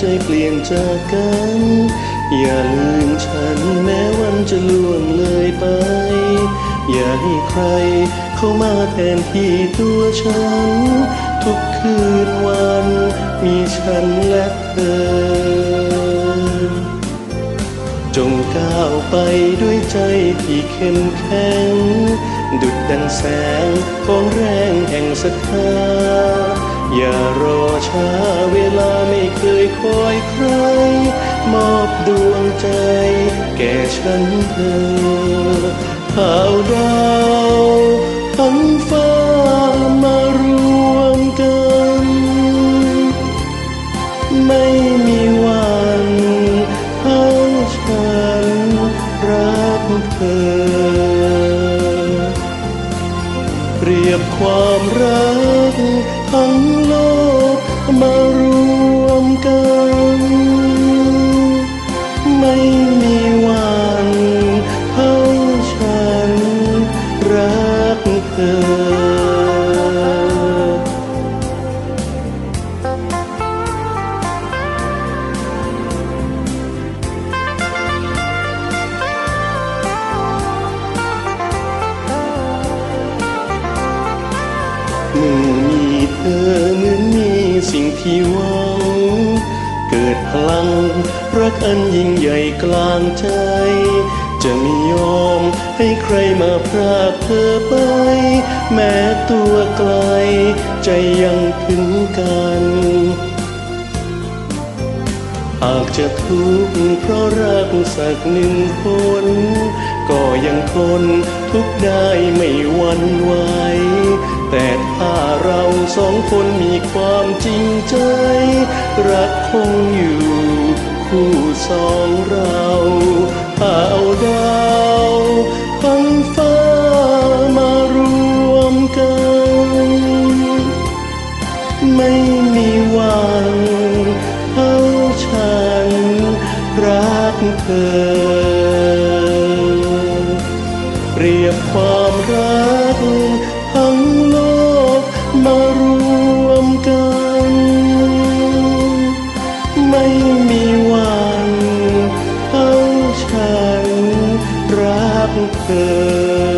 ใจเปลี่ยนจากกัน อย่าลืมฉันแม้วันจะล่วงเลยไป อย่าให้ใครเข้ามาแทนที่ตัวฉัน ทุกคืนวัน มีฉันและเธอ จงก้าวไปด้วยใจที่เข้มแข็ง ดุดดังแสงของแรงแห่งศรัทธาอย่ารอช้าเวลา คยคอยใคร มอบดวงใจ แก่ฉันเธอข่าวดาวทั้งฟ้ามารวมกัน ไม่มีวันให้ฉันรักเธอ เปรียบความรักทั้งโลกมา เมื่อมีเธอเหมือนมีสิ่งที่หวัง เกิดพลังรักอันยิ่งใหญ่กลางใจ จะไม่ยอมให้ใครมาพรากเธอไป แม้ตัวไกล ใจยังถึงกันหากจะทุกข์เพราะรักสักหนึ่งคน ก็ยังทนทุกข์ได้ไม่หวั่นไหวแต่ถ้าเราสองคนมีความจริงใจ รักคง เธอ เปรียบความรักทั้งโลกมารวมกัน ไม่มีวันเท่าฉันรักเธอ